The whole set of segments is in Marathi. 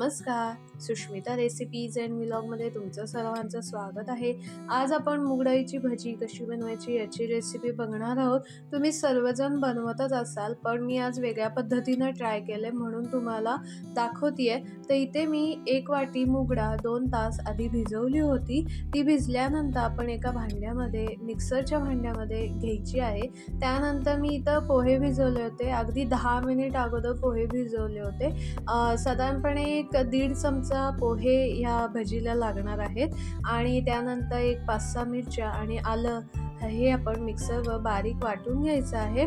नमस्कार. सुष्मिता रेसिपीज अँड व्लॉगमध्ये तुमचं सर्वांचं स्वागत आहे. आज आपण मुगडाईची भजी कशी बनवायची याची रेसिपी बघणार आहोत. तुम्ही सर्वजण बनवतच असाल पण मी आज वेगळ्या पद्धतीनं ट्राय केले म्हणून तुम्हाला दाखवतीये. तर इथे मी एक वाटी मुगडा दोन तास आधी भिजवली होती. ती भिजल्यानंतर आपण एका भांड्यामध्ये मिक्सरच्या भांड्यामध्ये घ्यायची आहे. त्यानंतर मी इथं पोहे भिजवले होते. अगदी दहा मिनिट अगोदर पोहे भिजवले होते. साधारणपणे एक दीड चमचा पोहे ह्या भजीला लागणार आहेत. आणि त्यानंतर एक पाच सहा मिरच्या आणि आलं हे आपण मिक्सरवर बारीक वाटून घ्यायचं आहे.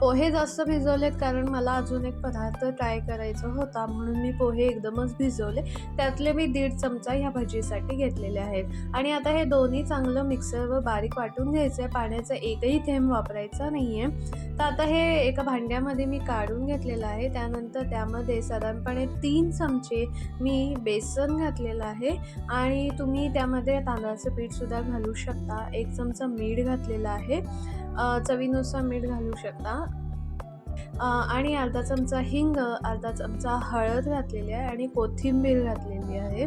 पोहे जास्त भिजवलेत कारण मला अजून एक पदार्थ ट्राय करायचा होता म्हणून मी पोहे एकदमच भिजवले. त्यातले मी दीड चमचा ह्या भजीसाठी घेतलेले आहेत. आणि आता हे दोन्ही चांगलं मिक्सरवर बारीक वाटून घ्यायचं आहे पाण्याचा एकही थेंब वापरायचा नाही आहे तर आता हे एका भांड्यामध्ये मी काढून घेतलेलं आहे. त्यानंतर त्यामध्ये साधारणपणे तीन चमचे मी बेसन घातलेलं आहे. आणि तुम्ही त्यामध्ये तांदळाचं पीठसुद्धा घालू शकता. एक चमचा मीठ घातलेलं आहे. चवीनुसार मीठ घालू शकता. आणि अर्धा चमचा हिंग अर्धा चमचा हळद घातलेली आहे आणि कोथिंबीर घातलेली आहे.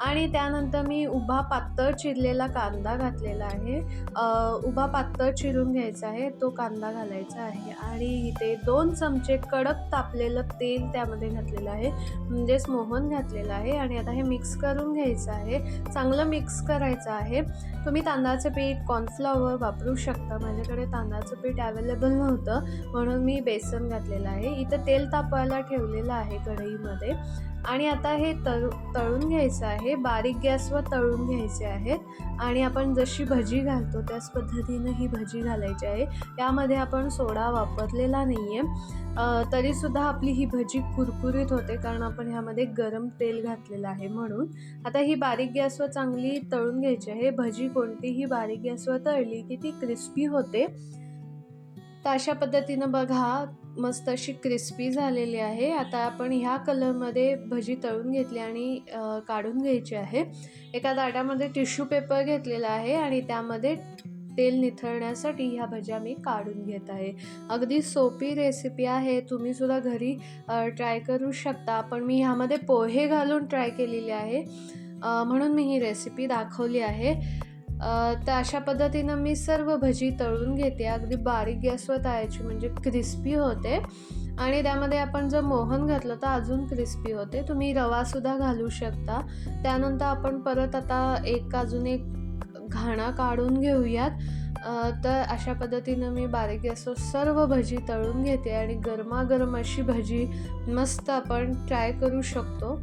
आणि त्यानंतर मी उभा पातळ चिरलेला कांदा घातलेला आहे. उभा पातळ चिरून घ्यायचा आहे. तो कांदा घालायचा आहे. आणि इथे दोन चमचे कडक तापलेलं तेल त्यामध्ये घातलेलं आहे. म्हणजेच मोहन घातलेलं आहे. आणि आता हे मिक्स करून घ्यायचं आहे. चांगलं मिक्स करायचं आहे. तुम्ही तांदळाचं पीठ कॉर्नफ्लॉवर वापरू शकता. माझ्याकडे तांदळाचं पीठ अवेलेबल नव्हतं. म्हणून मी बेसन घातलेलं आहे. इथं तेल तापवायला ठेवलेलं आहे कढईमध्ये. आणि आता हे तळू तळून घ्यायचं आहे. बारीक गॅसवर तळून घ्यायचे आहेत. आणि आपण जशी भजी घालतो त्याच पद्धतीनं ही भजी घालायची आहे. यामध्ये आपण सोडा वापरलेला नाही आहे तरीसुद्धा आपली ही भजी कुरकुरीत होते कारण आपण ह्यामध्ये गरम तेल घातलेलं आहे म्हणून. आता ही बारीक गॅसवर चांगली तळून घ्यायची आहे. भजी कोणतीही बारीक गॅसवर तळली की ती क्रिस्पी होते. तर अशा पद्धतीनं बघा मस्त अशी क्रिस्पी झालेली आहे. आता आपण ह्या कलरमध्ये भजी तळून घेतली आणि काढून घ्यायची आहे. एका ताटामध्ये टिश्यू पेपर घेतलेला आहे आणि त्यामध्ये तेल निथळण्यासाठी ह्या भज्या मी काढून घेत आहे. अगदी सोपी रेसिपी आहे. तुम्ही सुद्धा घरी ट्राय करू शकता. पण मी ह्यामध्ये पोहे घालून ट्राय केलेले आहे. म्हणून मी ही रेसिपी दाखवली आहे. तर अशा पद्धतीनं मी सर्व भजी तळून घेते. अगदी बारीक गॅसवर तळायची म्हणजे क्रिस्पी होते. आणि त्यामध्ये आपण जर मोहन घातलं तर अजून क्रिस्पी होते. तुम्ही रवासुद्धा घालू शकता. त्यानंतर आपण परत आता एक अजून एक घाणा काढून घेऊयात. तर अशा पद्धतीनं मी बारीक गॅसवर सर्व भजी तळून घेते. आणि गरमागरम अशी भजी मस्त आपण ट्राय करू शकतो.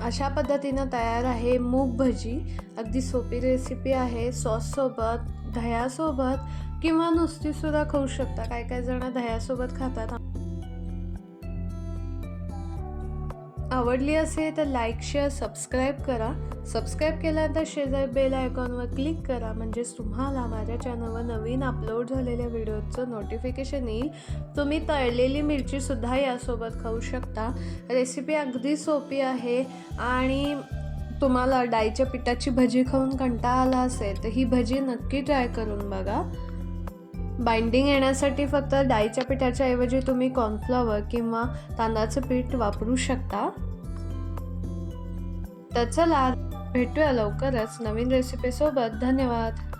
अशा पद्धतीनं तयार आहे मूग भजी. अगदी सोपी रेसिपी आहे. सॉससोबत दह्यासोबत किंवा नुसतीसुद्धा खाऊ शकता. काय काय जण दह्यासोबत खातात. आवडली असेल तर लाईक शेअर सबस्क्राईब करा. सबस्क्राईब केल्यानंतर शेजारी बेल आयकॉनवर क्लिक करा. म्हणजेच तुम्हाला माझ्या चॅनलवर नवीन अपलोड झालेल्या व्हिडिओचं नोटिफिकेशन येईल. तुम्ही तळलेली मिरचीसुद्धा यासोबत खाऊ शकता. रेसिपी अगदी सोपी आहे. आणि तुम्हाला डाळीच्या पिठाची भजी खाऊन कंटाळा आला असेल तर ही भजी नक्की ट्राय करून बघा. बाइंडिंग येण्यासाठी फक्त डाळीच्या पिठाच्या ऐवजी तुम्ही कॉर्नफ्लॉवर किंवा तांदळाचं पीठ वापरू शकता. तर चला भेटूया लवकरच नवीन रेसिपीसोबत धन्यवाद.